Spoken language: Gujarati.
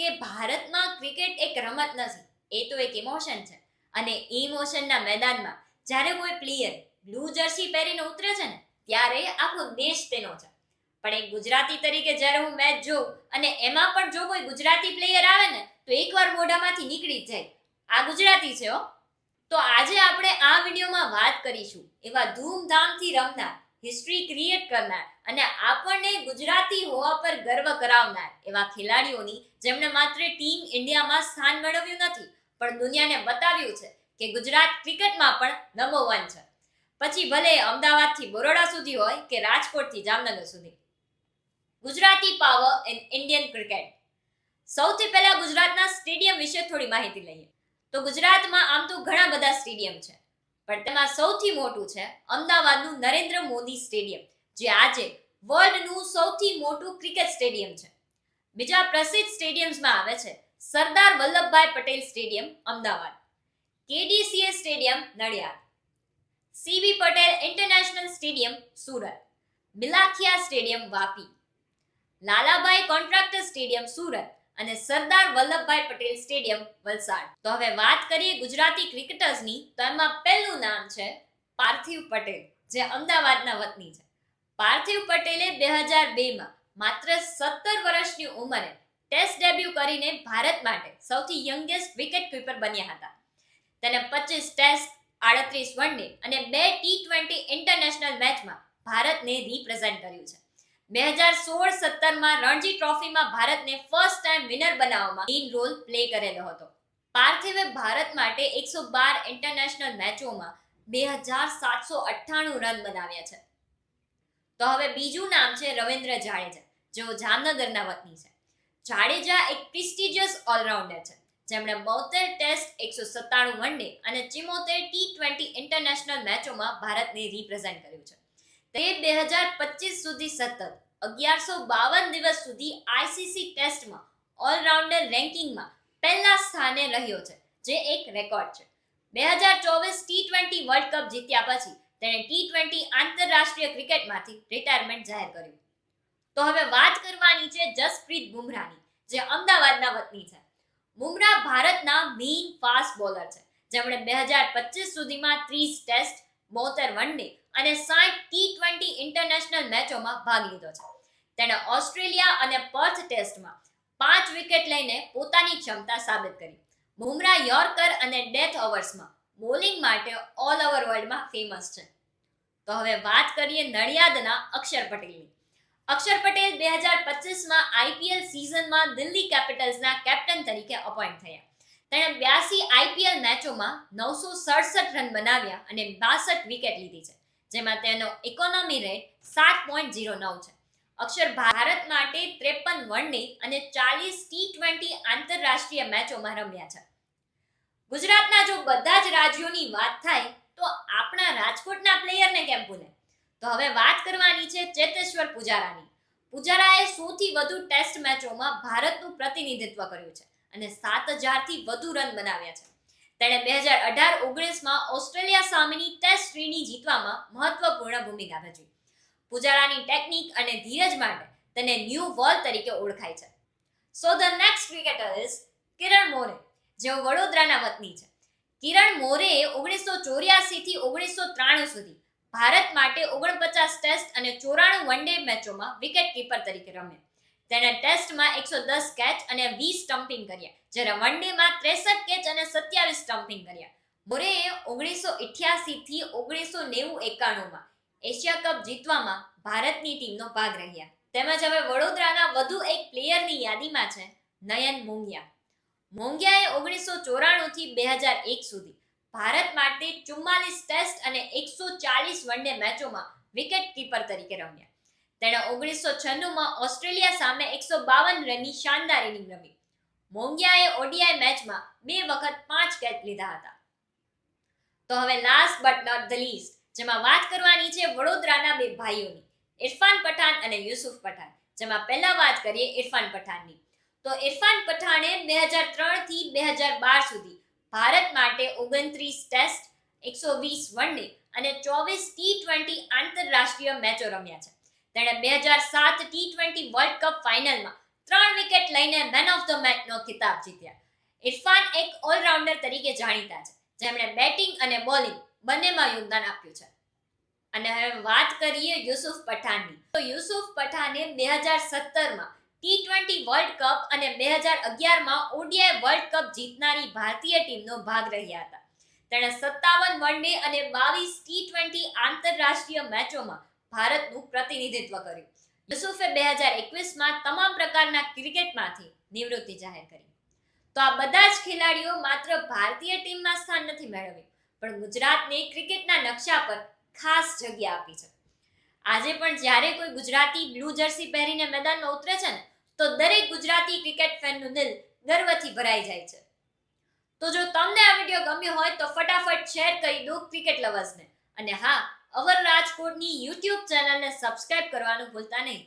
કે ભારતમાં ક્રિકેટ એક રમત નથી, એ તો એક ઇમોશન છે. અને ઇમોશનના મેદાનમાં જ્યારે કોઈ પ્લેયર બ્લુ જર્સી પહેરીને ઉતરે છે ને, ત્યારે આખો દેશ તેનો છે. પણ એક ગુજરાતી તરીકે જ્યારે હું મેચ જોઉં અને એમાં પણ જો કોઈ ગુજરાતી પ્લેયર આવે ને, તો એકવાર મોઢામાંથી નીકળી જાય. આ ગુજરાતી છે હો. તો આજે આપણે આ વિડીયોમાં વાત કરીશું એવા ધૂમધામથી રમનાર હિસ્ટ્રી ક્રિએટ કરનાર અને આપણને ગુજરાતી હોવા પર ગર્વ કરાવનાર એવા ખેલાડીઓની જેમણે માત્ર ટીમ ઇન્ડિયામાં સ્થાન મેળવ્યું નથી, પણ દુનિયાને બતાવ્યું છે કે ગુજરાત ક્રિકેટમાં પણ નંબર વન છે. પછી ભલે અમદાવાદથી બરોડા સુધી હોય કે રાજકોટથી જામનગર સુધી. Gujarati power in Indian cricket સૌથી પહેલા ગુજરાતના સ્ટેડિયમ વિશે થોડી માહિતી લઈએ. તો ગુજરાતમાં આમ તો ઘણા બધા સ્ટેડિયમ છે. પણ તેમાં સૌથી મોટું છે અમદાવાદનું નરેન્દ્ર મોદી સ્ટેડિયમ, જે આજે વર્લ્ડનું સૌથી મોટું ક્રિકેટ સ્ટેડિયમ છે. બીજા પ્રસિદ્ધ સ્ટેડિયમ્સમાં આવે છે Sardar Vallabhbhai Patel stadium, Ahmedabad. KDCA stadium, Nadiad. CV Patel international stadium, Surat. Bilakhia stadium, Vapi. Lalabhai Contractor stadium, Surat. અને સરદાર વલ્લભભાઈ પટેલ સ્ટેડિયમ, વલસાડ. તો હવે વાત કરીએ ગુજરાતી ક્રિકેટર્સની, તો એમાં પહેલું નામ છે પાર્થિવ પટેલ, જે અમદાવાદના વતની છે. પાર્થિવ પટેલે બે હજાર બેમાં માત્ર સત્તર વર્ષની ઉંમરે ટેસ્ટ ડેબ્યુ કરીને ભારત માટે સૌથી યંગેસ્ટ વિકેટ કીપર બન્યા હતા. તેને પચીસ ટેસ્ટ, આડત્રીસ વન ડે અને બે ટી ટ્વેન્ટી ઇન્ટરનેશનલ મેચમાં ભારતને રિપ્રેઝેન્ટ કર્યું છે. બે હજાર સોળ સત્તરમાં રણજી ટ્રોફીમાં ભારતને ફર્સ્ટ ટાઈમ વિનર બનાવવામાં મેઇન રોલ પ્લે કરેલો હતો. પાર્થિવે ભારત માટે એકસો બાર ઇન્ટરનેશનલ મેચોમાં બે હજાર સાતસો અઠ્ઠાણું રન બનાવ્યા છે. તો હવે બીજું નામ છે રવિન્દ્ર જાડેજા, જેઓ જામનગરના વતની છે. જાડેજા એક પ્રિસ્ટિજિયસ ઓલરાઉન્ડર છે. જેમણે બોતેર ટેસ્ટ એકસો સત્તાણું વન ડે અને ચિમોતેર ટી ટ્વેન્ટી ઇન્ટરનેશનલ મેચોમાં ભારતને રિપ્રેઝેન્ટ કર્યું છે. તે બે હજાર પચીસ સુધી સતત, અગિયારસો બાવન દિવસ સુધી આઈસીસી ટેસ્ટમાં, ઓલરાઉન્ડર રેન્કિંગમાં પહેલા સ્થાને રહ્યો છે, જે એક રેકોર્ડ છે. બે હજાર ચોવીસ ટી ટ્વેન્ટી વર્લ્ડ કપ જીત્યા પછી તેણે ટી ટ્વેન્ટી આંતરરાષ્ટ્રીય ક્રિકેટમાંથી રિટાયરમેન્ટ જાહેર કર્યું. તો હવે વાત કરવાની છે જસપ્રીત બુમરાહની, જે અમદાવાદના વતની છે. બુમરા ભારતના મેઇન ફાસ્ટ બોલર છે. જેમણે બે હજાર પચીસ સુધીમાં ત્રીસ ટેસ્ટ બોતેર વન ડે અને સાઠ ટી ટ્વેન્ટી ઇન્ટરનેશનલ મેચોમાં ભાગ લીધો છે. તેણે ઓસ્ટ્રેલિયા અને પર્થ ટેસ્ટમાં પાંચ વિકેટ લઈને પોતાની ક્ષમતા સાબિત કરી. બુમરાહ યોર્કર અને ડેથ ઓવર્સમાં બોલિંગ માટે ઓલ ઓવર વર્લ્ડમાં ફેમસ છે. તો હવે વાત કરીએ નડિયાદના અક્ષર પટેલની. અક્ષર પટેલ બે હજાર પચીસમાં આઈપીએલ સિઝનમાં દિલ્હી કેપિટલ્સના કેપ્ટન તરીકે અપોઇન્ટ થયા. તેણે બ્યાસી આઈપીએલ મેચોમાં નવસો સડસઠ રન બનાવ્યા અને બાસઠ વિકેટ લીધી છે, જેમાં તેનો ઇકોનોમી રેટ સાત પોઈન્ટ ઝીરો નવ છે. અક્ષર ભારત માટે ત્રેપન વન ડે અને ચાલીસ ટી ટ્વેન્ટી આંતરરાષ્ટ્રીય મેચોમાં રમ્યા છે. ગુજરાતના જો બધા જ રાજ્યોની વાત થાય તો આપણા રાજકોટના પ્લેયરને કેમ ભૂલે? તો હવે વાત કરવાની છે ચેતેશ્વર પુજારાની. પુજારાએ સૌથી વધુ ટેસ્ટ મેચોમાં ભારતનું પ્રતિનિધિત્વ કર્યું છે. અને સાત હજારથી વધુ રન બનાવ્યા છે. તેણે બે હજાર અઢાર ઓગણીસમાં ઓસ્ટ્રેલિયા સામેની ટેસ્ટ શ્રેણી જીતવામાં મહત્વપૂર્ણ ભૂમિકા ભજવી. પુજારાની ટેકનિક અને ધીરજ માટે તેને ન્યૂ વર્લ્ડ તરીકે ઓળખાય છે. So the next cricketer is Kiran More, જેઓ વડોદરાના વતની છે. કિરણ મોરે ઓગણીસો ચોર્યાસી થી ઓગણીસો ત્રાણું સુધી ભારત માટે ઓગણપચાસ ટેસ્ટ અને ચોરાણું વન ડે મેચોમાં વિકેટ કીપર તરીકે રમ્યા. તેણે ટેસ્ટમાં એકસો દસ કેચ અને વીસ સ્ટમ્પિંગ કર્યા, જ્યારે વન ડેમાં ત્રેસઠ કેચ અને સત્યાવીસ સ્ટમ્પિંગ કર્યા. મોરેએ ઓગણીસો ઇઠ્યાસી થી ઓગણીસો નેવું એકાણુંમાં એશિયા કપ જીતવામાં ભારતની ટીમનો ભાગ રહ્યા. તેમજ હવે વડોદરાના વધુ એક પ્લેયરની યાદીમાં છે, નયન મોંગિયા મોંગિયાએ ઓગણીસો ચોરાણું થી બે હજાર એક સુધી ભારત માટે ચુમ્માલીસ ટેસ્ટ અને એકસો ચાલીસ વનડે મેચોમાં વિકેટ કીપર તરીકે રમ્યા. તેણે ઓગણીસો છન્નુંમાં ઓસ્ટ્રેલિયા સામે એકસો બાવન રનની શાનદાર ઇનિંગ રમી. મોંગિયાએ ઓડીઆઈ મેચમાં બે વખત પાંચ કેચ લીધા હતા. તો હવે last but not the least જેમાં વાત કરવાની છે વડોદરાના બે ભાઈઓની, ઇરફાન પઠાણ અને યુસુફ પઠાણ. જેમાં પહેલા વાત કરીએ ઇરફાન પઠાણની. તો ઇરફાન પઠાણે બે હજાર ત્રણથી બે હજાર બાર સુધી ભારત માટે ઓગણત્રીસ ટેસ્ટ, એકસો વીસ વન ડે અને ચોવીસ ટી ટ્વેન્ટી આંતરરાષ્ટ્રીય મેચો રમ્યા છે. તેણે બે હજાર સાત ટી ટ્વેન્ટી વર્લ્ડ કપ ફાઇનલમાં ત્રણ વિકેટ લઈને મેન ઓફ ધ મેચનો ખિતાબ જીત્યા. ઇરફાન એક ઓલરાઉન્ડર તરીકે જાણીતા છે. જેમણે બેટિંગ અને બોલિંગ બંનેમાં યોગદાન આપ્યું છે. અને હવે વાત કરીએ યુસુફ પઠાણની. તો યુસુફ પઠાણે બે હજાર સત્તરમાં ટી ટ્વેન્ટી વર્લ્ડ કપ અને બે હજાર અગિયારમાં ઓડીઆઈ વર્લ્ડ કપ જીતનારી ભારતીય ટીમનો ભાગ રહ્યા હતા. તેણે સત્તાવન વન ડે અને બાવીસ ટી ટ્વેન્ટી આંતરરાષ્ટ્રીય મેચોમાં ભારતનું પ્રતિનિધિત્વ કર્યું. યુસુફે બે હજાર એકવીસમાં તમામ પ્રકારના ક્રિકેટમાંથી નિવૃત્તિ જાહેર કરી. તો આ બધા જ ખેલાડીઓ માત્ર ભારતીય ટીમમાં સ્થાન નથી મેળવ્યું, પણ ગુજરાતને ક્રિકેટના નકશા પર ખાસ જગ્યા આપી છે. આજે પણ જ્યારે કોઈ ગુજરાતી બ્લુ જર્સી પહેરીને મેદાનમાં ઉતરે છે ને, તો દરેક ગુજરાતી ક્રિકેટ ફેનનું દિલ ગર્વથી ભરાઈ જાય છે. તો જો તમને આ વીડિયો ગમ્યો હોય તો ફટાફટ શેર કરી દો ક્રિકેટ લવર્સને. અને હા અવર રાજકોટની યુટ્યુબ ચેનલને સબસ્ક્રાઇબ કરવાનું ભૂલતા નહીં.